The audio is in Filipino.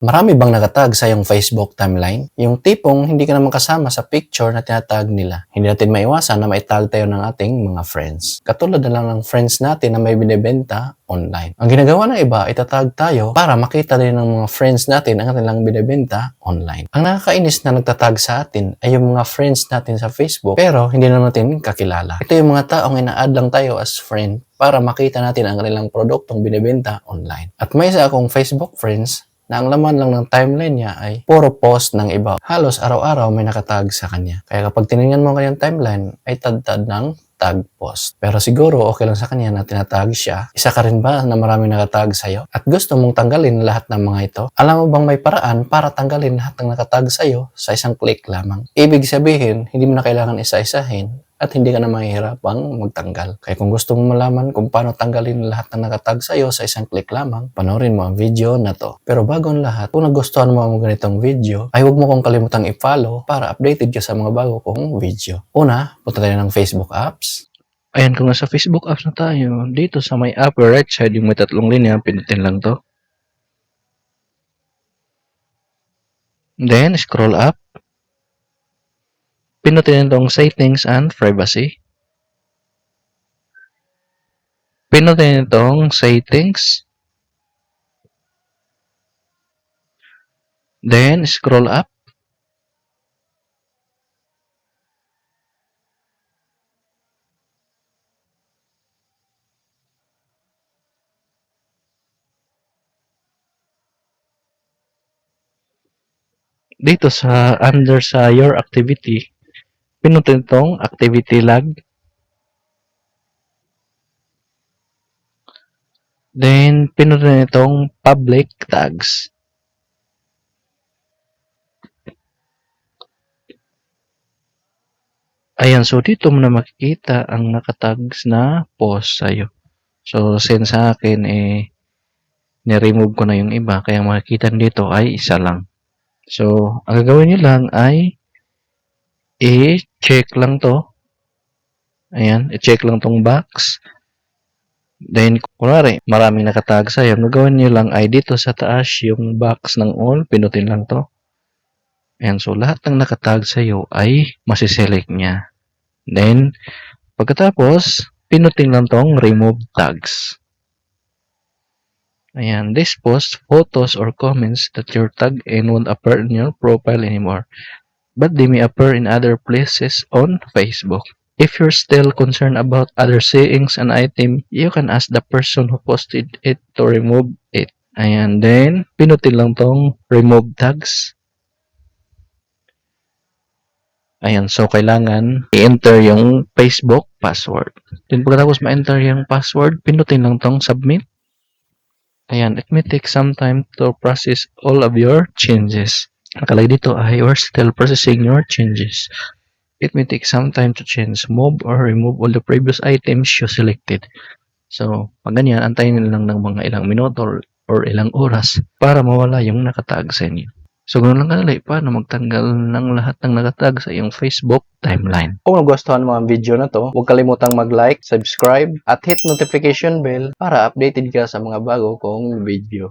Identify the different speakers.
Speaker 1: Marami bang nakatag sa iyong Facebook timeline? Yung tipong hindi ka naman kasama sa picture na tinatag nila. Hindi natin maiwasan na maitag tayo ng ating mga friends. Katulad na lang ng friends natin na may binibenta online. Ang ginagawa ng iba, itatag tayo para makita din ng mga friends natin ang kanilang binibenta online. Ang nakakainis na nagtatag sa atin ay yung mga friends natin sa Facebook pero hindi na natin kakilala. Ito yung mga taong ina-add lang tayo as friend para makita natin ang kanilang produktong binibenta online. At may isa akong Facebook friends na ang laman lang ng timeline niya ay puro post ng iba. Halos araw-araw may nakatag sa kanya. Kaya kapag tinignan mo ang kanyang timeline, ay tad-tad ng tag post. Pero siguro okay lang sa kanya na tinatag siya. Isa ka rin ba na marami nakatag sa'yo? At gusto mong tanggalin lahat ng mga ito? Alam mo bang may paraan para tanggalin lahat ng nakatag sa'yo sa isang click lamang? Ibig sabihin, hindi mo na kailangan isa-isahin at hindi ka na mahihirapang magtanggal. Kaya kung gusto mo malaman kung paano tanggalin lahat ng nakatag sa iyo sa isang click lamang, panoorin mo ang video na to. Pero bago ang lahat, kung nagustuhan mo ang ganitong video, ay huwag mo kong kalimutang i-follow para updated ka sa mga bago kong video. Una, punta tayo ng Facebook apps.
Speaker 2: Ayan, kung nasa Facebook apps na tayo, dito sa may upper right side, yung may tatlong linya, pinutin lang to. Then, scroll up. Pinutin itong settings and privacy. Pinutin itong settings. Then, scroll up. dito sa under sa your activity, pinutin itong activity log. Then, pinutin itong public tags. Ayan, so dito mo na makikita ang nakatags na post sa'yo. So, since sa akin, eh, ni-remove ko na yung iba, kaya makikita dito ay isa lang. So, ang gagawin nyo lang ay i-check lang to. Ayan, i-check lang tong box. Then, kunwari, maraming nakatag sa'yo. Gagawin nyo lang ay dito sa taas yung box ng all, pinutin lang to. Ayan, so lahat ng nakatag sa'yo ay masiselect niya. Then, pagkatapos, pinutin lang tong remove tags. Ayan, this post photos or comments that you're tagged in won't appear in your profile anymore, but they may appear in other places on Facebook. If you're still concerned about other seeings an item, you can ask the person who posted it to remove it. Ayan, then, pinutin lang tong remove tags. Ayan, so kailangan i-enter yung Facebook password. Then pagkatapos ma-enter yung password, pinutin lang tong submit. Ayan, it may take some time to process all of your changes. Nakalagay dito ay we're still processing your changes. It may take some time to change, move, or remove all the previous items you selected. So, pag ganyan, antayin nyo lang ng mga ilang minuto or, or ilang oras para mawala yung nakatag sa inyo. So, ganoon lang kadali, paano magtanggal ng lahat ng nakatag sa iyong Facebook timeline.
Speaker 1: Kung nagustuhan mo ang video na to, huwag kalimutang mag-like, subscribe, at hit notification bell para updated ka sa mga bago kong video.